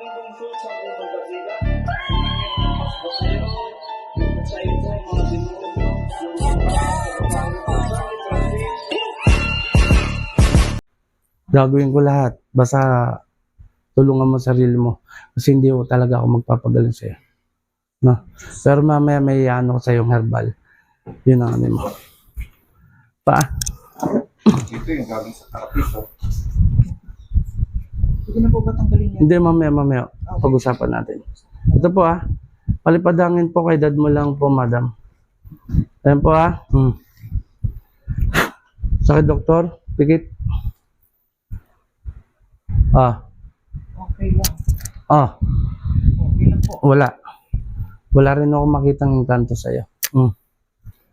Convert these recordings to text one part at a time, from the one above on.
magandang show sa. Mas basero, sa mga demonyo, yung Gagawin ko lahat. Basta tulungan mo sarili mo. Kasi hindi ko talaga ako magpapagaling sa'yo. No? Pero mamaya may ano ko sa'yo herbal. Yun ang ano mo. Pa? Ito yung galing sa kapis. Pwede na po ba tanggalin yan? Hindi, mamaya, mamaya. Pag-usapan natin. Ito po ah. Palipadangin po kay dad mo lang po, madam. Ayan po ah. Hmm. Sakit, doktor. Pikit. Ah. Okay lang. Ah. Okay lang po. Wala. Wala rin ako makitang engkanto sa'yo. Hmm.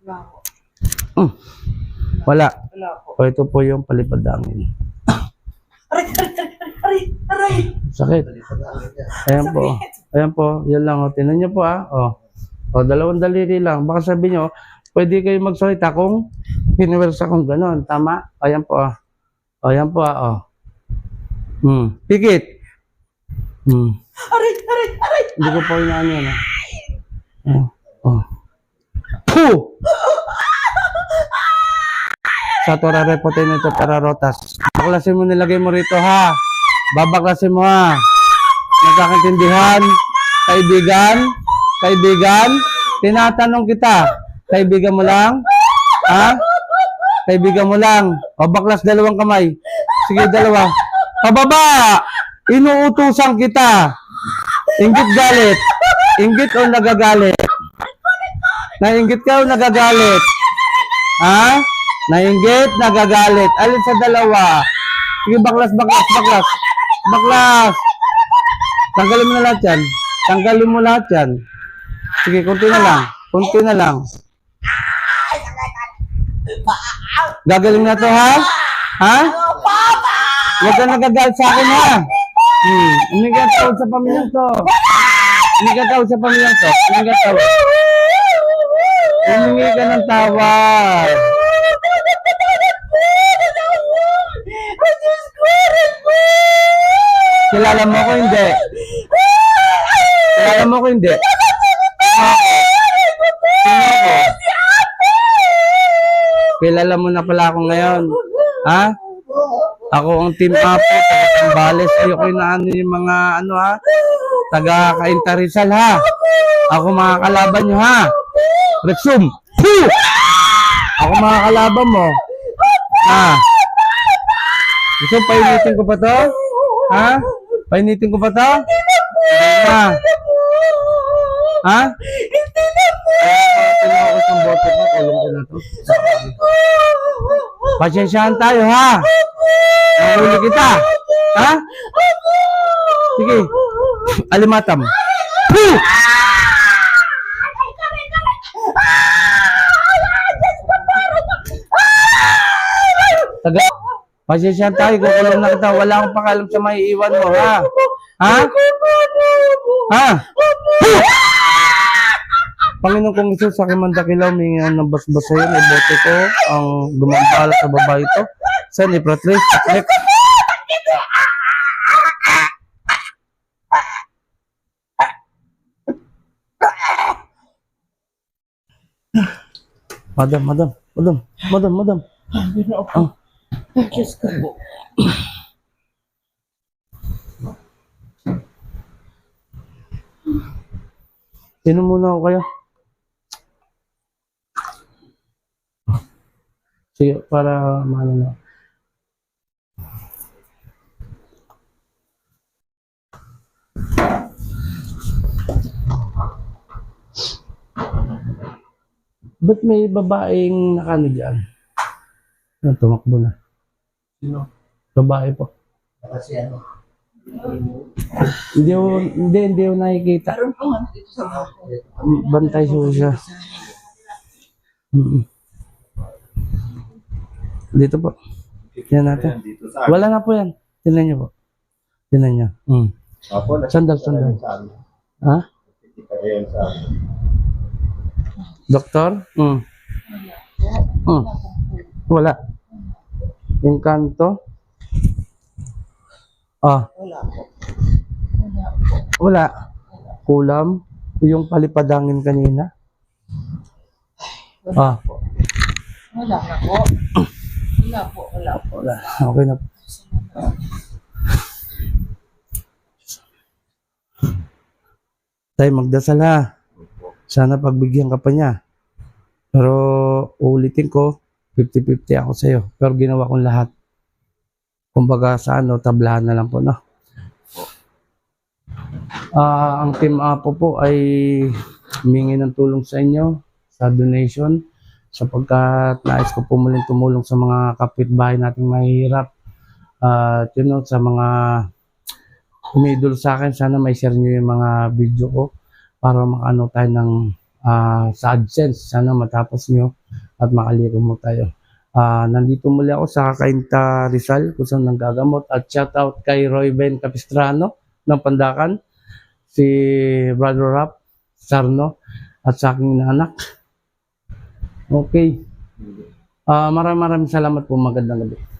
Wala po. Hmm. Wala. Wala po. O ito po yung palipadangin. Aray, aray, aray, aray! Sakit. Ayan po. Ayan po. Yan lang. O. Tinan niyo po ah. O. O, dalawang daliri lang. Baka sabi niyo, pwede kayo magsalita kung piniwersa kong ganon. Tama? Ayan po ah. O, ayan po ah. O. Hmm. Pikit. Hmm. Aray, aray, aray! Hindi ko po inaano yan ah. Ayan. O. Puh! Sa torare po tayo nito para rotas. Baklasin mo nilagay mo rito ha. Babaklasin mo ha. Nagkakaintindihan? Kaibigan? Kaibigan? Tinatanong kita. Kaibigan mo lang? Ha? Kaibigan mo lang. O baklas dalawang kamay. Sige, dalawa. Pababa! Inuutusan kita. Ingit galit. Ingit o nagagalit? Nainggit ka o nagagalit? Ha? Nainggit, nagagalit. Alin sa dalawa? Sige, baklas, baklas, baklas. Baklas! Tanggalin mo na lahat yan. Tanggalin mo lahat yan. Sige, kunti na lang. Kunti na lang. Gagaling na to, ha? Ha? Huwag ka nagagalit sa akin, ha? Hmm. Hindi ka sa pamilyang to. Hindi ka sa pamilyang to. Hindi ka. Humingi ka ng tawad. Kilala mo ko hindi? Kilala mo ko hindi? Kilala mo na pala ako ngayon. Ha? Ako ang team up, taga Tambales. Ayoko yung ano yung mga ano ha. Taga Cainta Rizal ha. Ako mga kalaban nyo ha. Rexum. Hu! Ako mga kalaban mo. Ha? Gusto painitin ko pa to? Ha? Painitin ko pa to? Ha? Ha? Tinawag ko sa bote pa, kulong ko na to. Pasensyahan tayo ha. Nahuli kita. Ha? Sige. Alimatam. Hu! Taga. Pasensyahan tayo, kukulong na kita. Wala akong pakalam sa may iwan mo, ha? Ha? Ha? Panginoon kong Isus, sa aking mandakilaw, mingan ng basbas sa iyo, ibote ko ang gumambala sa babae ito. Sa ni Pratlis, Patrick. Madam, madam, madam, madam, madam. Pero ako. Ah. Diyos ko. Sino muna ako kayo? Sige, para maano na. Ba't may babaeng nakano dyan? Ano, tumakbo na. Sino? Babae po. Kasi ano? Hindi ko, hindi, hindi ko nakikita. Meron pa nga dito sa bahay. Bantay siya siya. Mm. Dito po. Yan natin. Wala na po yan. Tingnan niyo po. Tingnan niyo. Mm. Sandal, sandal. Ha? Doktor? Mm. Mm. Wala. Yung kanto? Ah, Wala po. Wala. Wala. Kulam. Yung palipadangin kanina. Ah, Wala na po. Wala po, wala po. wala. Okay na. Tay, magdasal ha. Sana pagbigyan ka pa niya. Pero uulitin ko, 50-50 ako sa'yo. Pero ginawa kong lahat. Kumbaga sa ano, tablahan na lang po, no? Ah, ang Team Apo po ay humingi ng tulong sa inyo sa donation sapagkat nais ko po muling tumulong sa mga kapitbahay nating mahihirap. At yun know, sa mga umidol sa akin, sana may share nyo yung mga video ko para makaano tayo ng ah, sa AdSense. Sana matapos nyo at makaliro mo tayo. Ah, nandito muli ako sa Kainta Rizal kung saan nanggagamot at shout out kay Roy Ben Capistrano ng Pandakan, si Brother Rap Sarno at sa aking anak. Okay. Ah, maraming maraming salamat po. Magandang gabi.